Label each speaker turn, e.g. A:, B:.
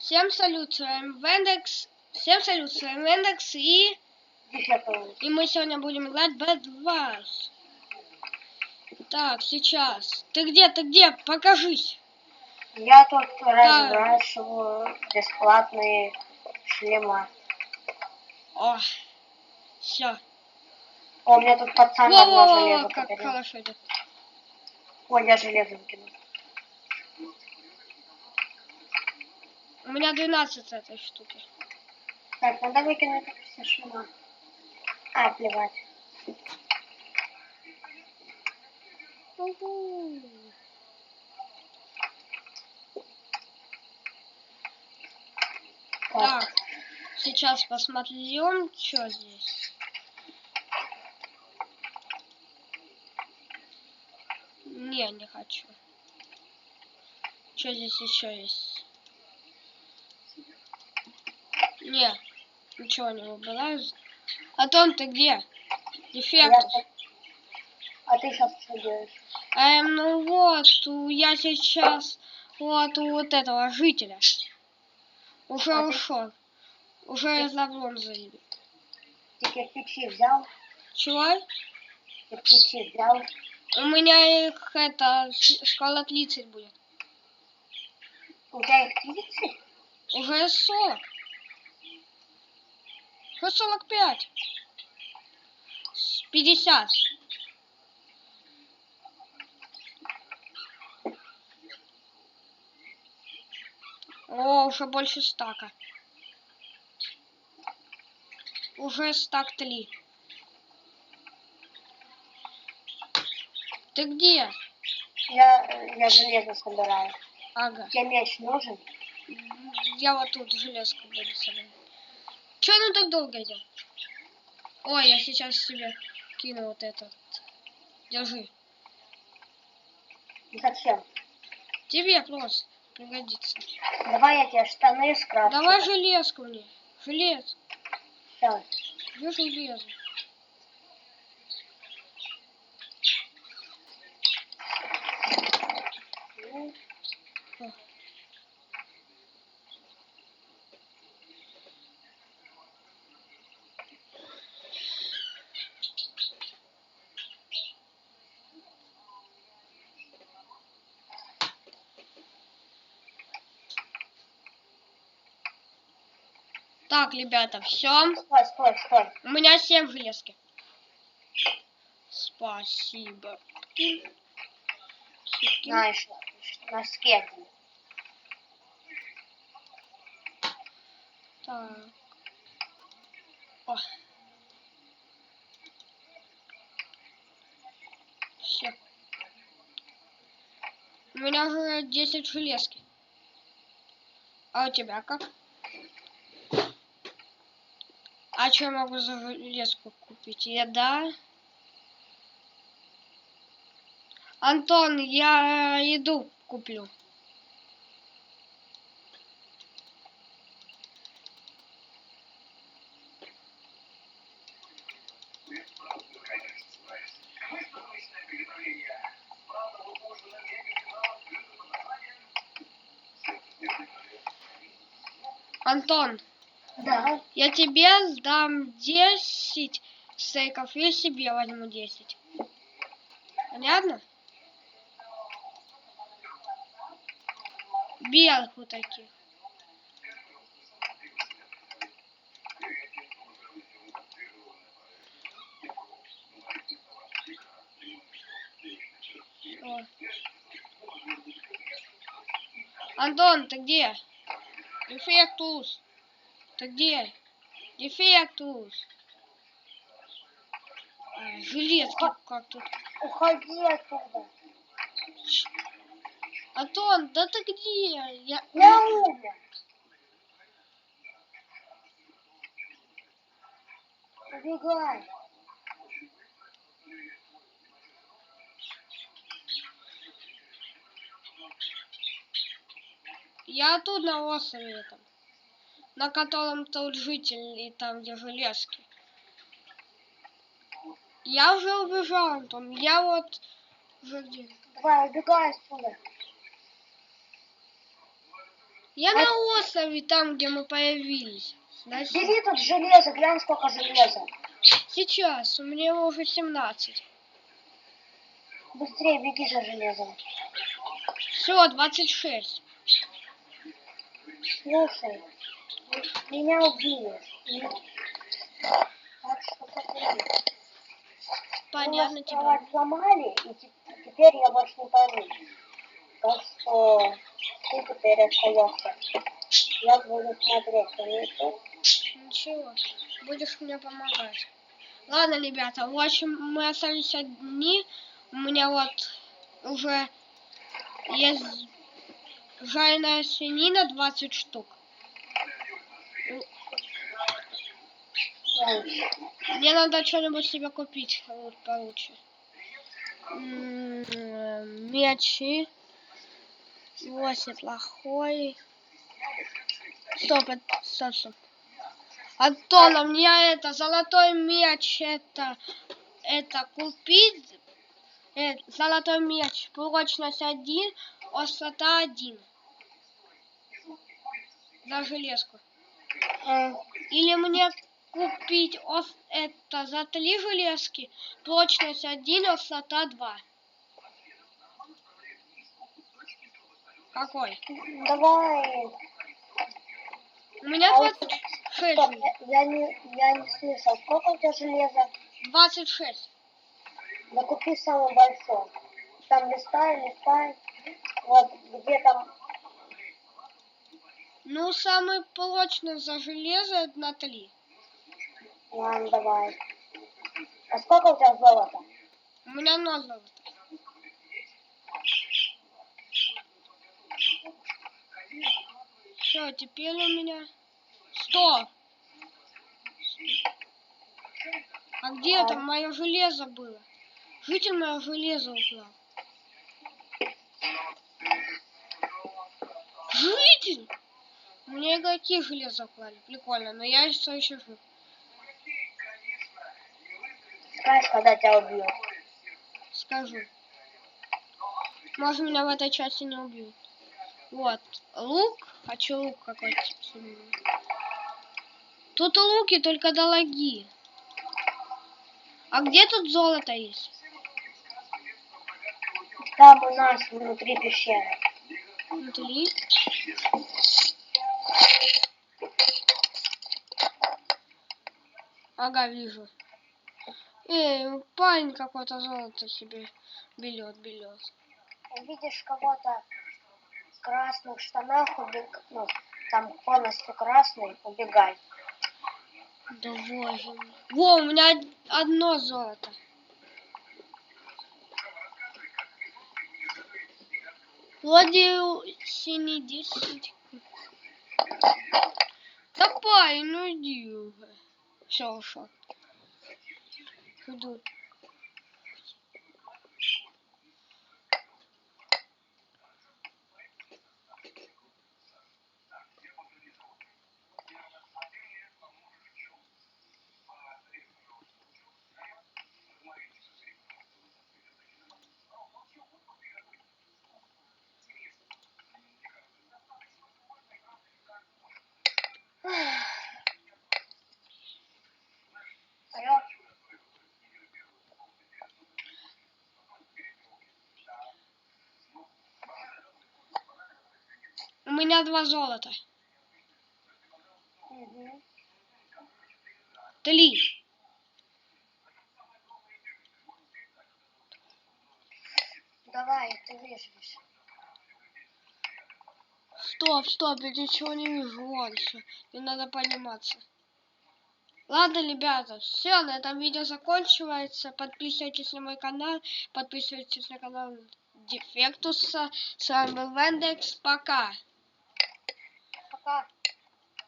A: Всем салют, с вами Вендекс. Всем салют, с вами Вендекс и... И мы сегодня будем играть Bad Wars. Так, сейчас. Ты где, ты где? Покажись.
B: Я тут разбрасываю бесплатные шлема.
A: О, все.
B: О, у меня тут пацан одно железо
A: как хорошо идет.
B: Ой, я железо выкинул.
A: У меня 12 с этой штуки.
B: Так, надо выкинуть все шлема. А, плевать. Так.
A: Так, сейчас посмотрим, что здесь. Не, не хочу. Что здесь еще есть? Не, ничего не выбираю. А Том, ты где?
B: Я
A: Дефектус.
B: щас- А ты сейчас что делаешь?
A: Эм, ну вот, я сейчас вот у вот этого жителя. Уже
B: А ты-
A: ушел. Уже за бронзой.
B: Ты кирпичи взял?
A: Чего?
B: Кирпичи взял?
A: У меня их это шкала 30 будет.
B: У тебя их 30?
A: Уже 40. Уже 45. С 50. О, уже больше стака. Уже стак 3. Ты где?
B: Я, я железо собираю.
A: Ага.
B: Тебе меч нужен?
A: Я вот тут железку буду собирать. Че оно так долго идет? Ой, я сейчас себе кину вот этот. Держи.
B: Зачем?
A: Тебе просто пригодится.
B: Давай я тебе штаны скрафчу.
A: Давай железку мне. Желез.
B: Всё.
A: Где железо? Так, ребята, все.
B: Стой, стой, стой.
A: У меня 7 железки. Спасибо. Суки.
B: На еще. На скет.
A: Так. О. Все. У меня уже 10 железки. А у тебя как? А что я могу за железку купить? Еда? Антон, я еду куплю. Антон,
B: Да.
A: я тебе сдам 10 стейков и себе возьму 10. Понятно? Белку таких. О. Антон, ты где? Дефектус. Ты где? Дефектус. А, железки как тут.
B: Уходи оттуда.
A: Антон, да ты где? Я...
B: Я умер. Убегай.
A: Я тут на острове этом. На котором тот житель и там, где железки. Я уже убежал, Антон. Я вот уже где?
B: Давай, убегай отсюда.
A: Я на острове, там, где мы появились. Знаете,
B: Бери тут железо, глянь, сколько железа.
A: Сейчас, у меня его уже 17.
B: Быстрее беги за железом.
A: Все, 26.
B: Слушай, меня убили. Так что.
A: Понятно
B: кровать сломали, и те- теперь я больше не пойму. Так что ты теперь остаешься. Я буду смотреть, конечно.
A: Ничего, будешь мне помогать. Ладно, ребята, в общем, мы остались одни. У меня вот уже есть жареная свинина 20 штук. Мне надо что-нибудь себе купить вот получше. Э, Мечи. Вот плохой. Стоп, стоп, стоп. Антон, а мне это золотой меч, это, это купить. Э, золотой меч, прочность один, острота один. За железку.
B: М,
A: Или мне купить ос- это за три железки, прочность один, острота два. Какой?
B: Давай.
A: У меня
B: А вот-
A: 26
B: Стоп,
A: желез.
B: я, не, я не слышал, сколько у тебя железа?
A: 26.
B: Да купи самый большой. Там листай, листай. Вот где там
A: Ну, самый прочный за железо это на 3.
B: Ладно, давай. А сколько у тебя золота?
A: У меня ноль золота. Все, теперь у меня 100. А где там мое железо было? Житель мое железо украл. Житель! Мне игроки железо украли. Прикольно, но я все еще жив.
B: Скажешь, когда тебя убьют.
A: Скажу. Может, меня в этой части не убьют. Вот. Лук. Хочу лук какой-то. Тут луки, только дороги. А где тут золото есть?
B: Там у нас внутри пещеры.
A: Внутри. Ага, вижу. Эй, парень какой-то золото себе берет, берет.
B: Видишь кого-то в красных штанах, убег... ну, там полностью красный, убегай.
A: Да боже. Во, у меня од- одно золото. Вроде у- синий 10. Да парень, ну иди уже. Все, ушел. Hudut меня два золота.
B: Мгм.
A: Три.
B: давай, ты выживешь.
A: Стоп, стоп, я ничего не вижу. Вон все. Мне надо подниматься. Ладно, ребята, все, на этом видео заканчивается. Подписывайтесь на мой канал, подписывайтесь на канал Дефектуса. С вами был Вендекс. Пока.
B: Пока.